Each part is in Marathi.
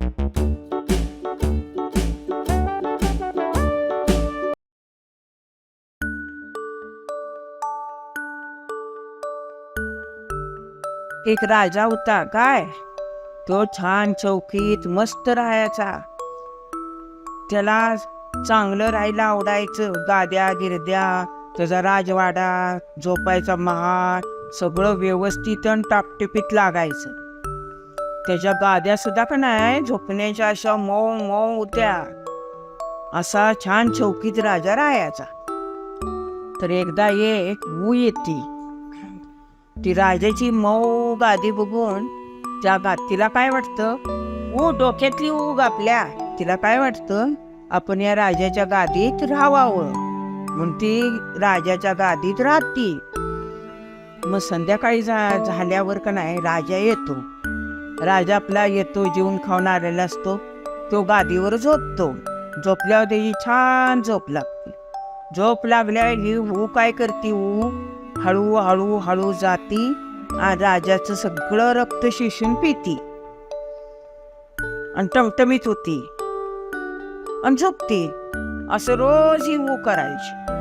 एक राजा होता काय? तो छान चौकीत मस्त राहायचा. त्याला चांगलं राहायला आवडायचं. गाद्या गिरद्या त्याचा राजवाडा झोपायचा महाल सगळं व्यवस्थित आणि टापटिपीत लागायचं. त्याच्या गाद्या सुद्धा का नाही झोपण्याच्या अशा मऊ मऊ होत्या असा छान चौकीत राजा राहायचा. तर एकदा एक ऊ येते. ती राजाची मऊ गादी बघून त्या गा तिला काय वाटतं? ऊ डोक्यातली ऊग आपल्या. तिला काय वाटतं? आपण या राजाच्या गादीत राहावं. म्हणून ती राजाच्या गादीत राहते. मग संध्याकाळी झा झाल्यावर का नाही राजा येतो. राजा आपला येतो जीवन खाऊन आलेला असतो. तो गादीवर झोपतो. झोपल्यावर त्याची छान झोप लागते. झोप लागल्या ही ऊ काय करते ऊ? हळू हळू हळू जाती आणि राजाचं सगळं रक्त शिशून पिती. आणि टमटमीत होती. आणि झोपती. असं रोज ही ऊ करायची.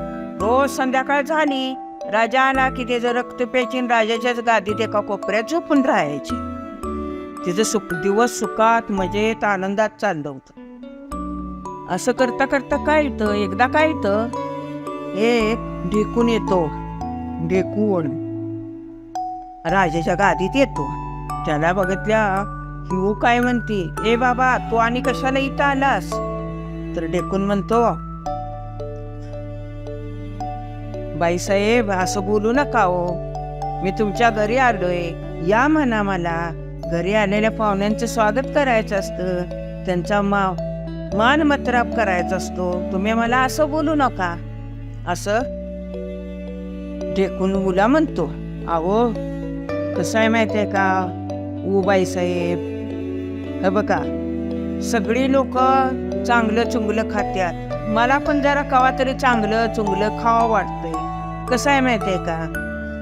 रोज संध्याकाळ झाली. राजा आला की त्याचं रक्त प्यायची आणि राजाच्याच गादीत एका कोपऱ्यात झोपून राहायची. तिचं सुख दिवस सुखात मजेत आनंदात चाललं होतं. असं करता करता काय येतं एकदा काय येतं एक ढेकून येतो. ढेकून. राजाच्या गादीत येतो. त्याला बघितल्या हिऊ काय म्हणती? ए बाबा तू आणि कशाला इथं आलास? तर ढेकून म्हणतो बाईसाहेब असं बोलू नका हो. मी तुमच्या घरी आलोय. या म्हणा मला. घरी आलेल्या पाहुण्यांचं स्वागत करायचं असतं. त्यांचा मा मान मत्राप करायचा असतो. तुम्ही मला असं बोलू नका. असं? ढेकून मुला म्हणतो. अहो कसं आहे माहिती आहे का? उबाई साहेब. हे बघा सगळी लोक चांगलं चुंगलं खात्यात. मला पण जरा कवा तरी चांगलं चुंगलं खावं वाटतंय. कसं आहे माहिती आहे का?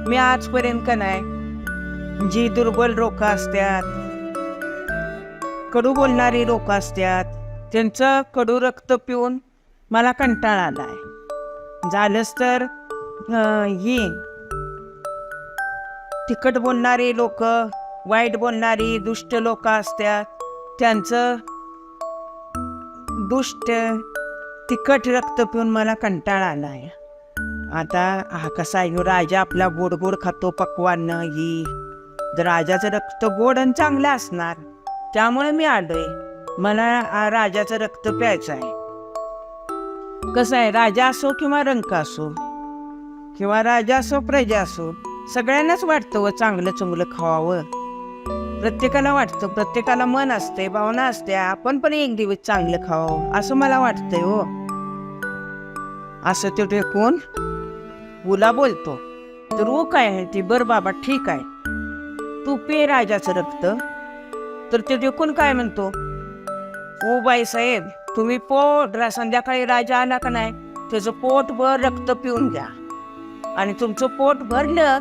मी आजपर्यंत का नाही जी दुर्बल लोक असतात कडू बोलणारी लोक असतात त्यांचं कडू रक्त पिऊन मला कंटाळा आलाय. झालंच तर ही तिखट बोलणारी लोक वाईट बोलणारी दुष्ट लोक असतात त्यांचं दुष्ट तिखट रक्त पिऊन मला कंटाळा आलाय. आता हा कसा आहे? राजा आपला गोड गोड खातो पक्वान ही. राजाचं रक्त गोड आणि चांगलं असणार त्यामुळे मी आलोय. मला राजाचं रक्त प्यायचं आहे. कसं आहे राजा असो किंवा रंक असो किंवा राजा असो प्रजा असो सगळ्यांनाच वाटतं व चांगलं चुंगलं खावावं. प्रत्येकाला वाटतं प्रत्येकाला मन असते भावना असते आपण पण एक दिवस चांगलं खावावं असं मला वाटतंय हो. असं ते कोण? उला बोलतो. तर ओ काय आहे ती बर बाबा ठीक आहे. तू पे राजाचं रक्त. तर ते टेकून काय म्हणतो? ओ बाई साहेब तुम्ही पोट संध्याकाळी राजा आला का नाही? त्याचं पोटभर रक्त पिऊन घ्या. आणि तुमचं पोट भरलं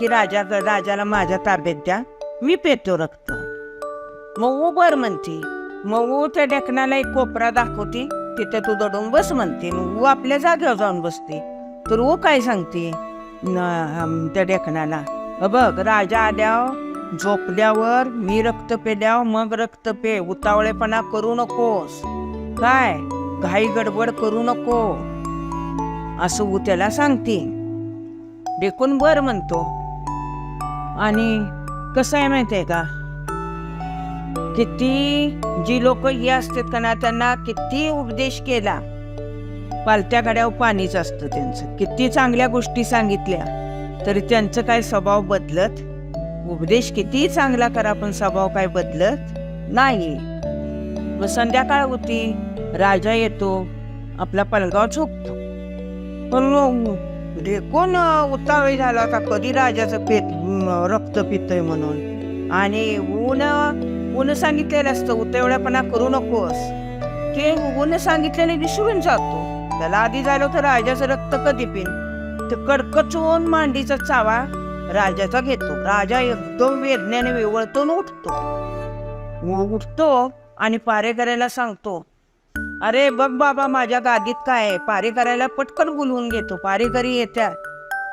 की राजा राजाला माझ्या ताब्यात द्या. मी पेतो रक्त. मग ऊ बर म्हणते. मग ऊ त्या डेकणाला एक कोपरा दाखवते. तिथे तू दडून बस म्हणते. मग ऊ आपल्या जागेवर जाऊन बसते. तर ऊ काय सांगते? त्या डेकणाला बघ राजा आल्यावर झोपल्यावर मी रक्त पेल्यावर मग रक्त पे. उतावळेपणा करू नकोस. काय? घाई गडबड करू नको. असं ऊ त्याला सांगते. डेकून बर म्हणतो. आणि कसं आहे माहिती आहे का? किती जी लोक ही असतात का ना त्यांना किती उपदेश केला. पालत्या गाड्यावर पाणीच असतं त्यांचं. किती चांगल्या गोष्टी सांगितल्या. तरी त्यांचं काय स्वभाव बदलत? उपदेश किती चांगला करा पण स्वभाव काय बदलत नाही व संध्याकाळ होती राजा येतो आपला पलगाव झोपतो. पण कोण उतावळी झाला होता. कधी राजाचं पेत रक्त पितय म्हणून. आणि ऊन ऊन सांगितलेलं असतं उतावळ्यापणा करू नकोस. ते ऊन सांगितल्याने विसरून जातो. त्याला आधी झालं तर राजाचं रक्त कधी पिन. तर कडकचून मांडीचा चावा राजाचा घेतो. राजा एकदम वेदनेने विवळतून उठतो. उठतो आणि पारे करायला सांगतो अरे बघ बाबा माझ्या गादीत काय आहे. पारे करायला पटकन बोलवून घेतो. पारेकरी येत्या.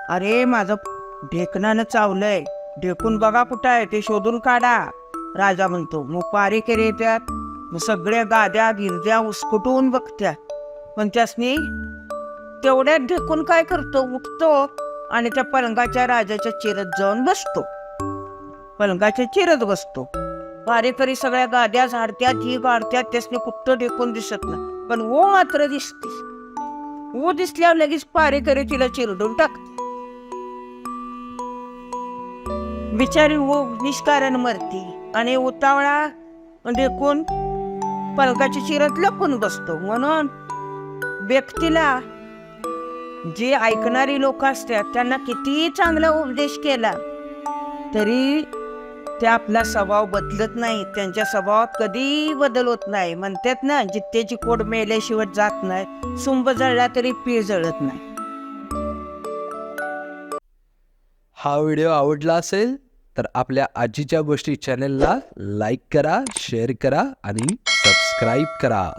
अरे माझं ढेकणानं चावलंय. ढेकून बघा कुठं आहे. ते शोधून काढा. राजा म्हणतो मग पारेकरी येत्यात. मग सगळ्या गाद्या गिरद्या उसकुटून बघत्या. पण त्यासनी तेवढ्यात ढेकून काय करतो? उठतो आणि त्या पलंगाच्या राजाच्या चिरत जाऊन बसतो. पलंगाच्या चिरत बसतो. पारेकरी सगळ्या गाद्या झाडत्यात ही गाडत्यात त्यासने कुठं ढेकून दिसत नाही. पण ओ मात्र दिसते. ओ दिसल्यावर लगेच पारेकरी तिला चिरडून टाकते. बिचारी ओ निष्कारण मरती आणि उतावळा ढेकून पलकाची चिरत लपून बसतो. म्हणून व्यक्तीला जे ऐकणारी लोक असतात त्यांना किती चांगला उपदेश केला तरी ते आपला स्वभाव बदलत नाही त्यांच्या स्वभावात कधी बदल होत नाही. म्हणतात ना जित्तेची कोड मेल्याशिवाय जात नाही. सुंब जळला तरी पीळ जळत नाही. हा व्हिडिओ आवडला असेल तर आपल्या आजीच्या गोष्टी चॅनेलला लाईक करा शेअर करा आणि सबस्क्राईब करा.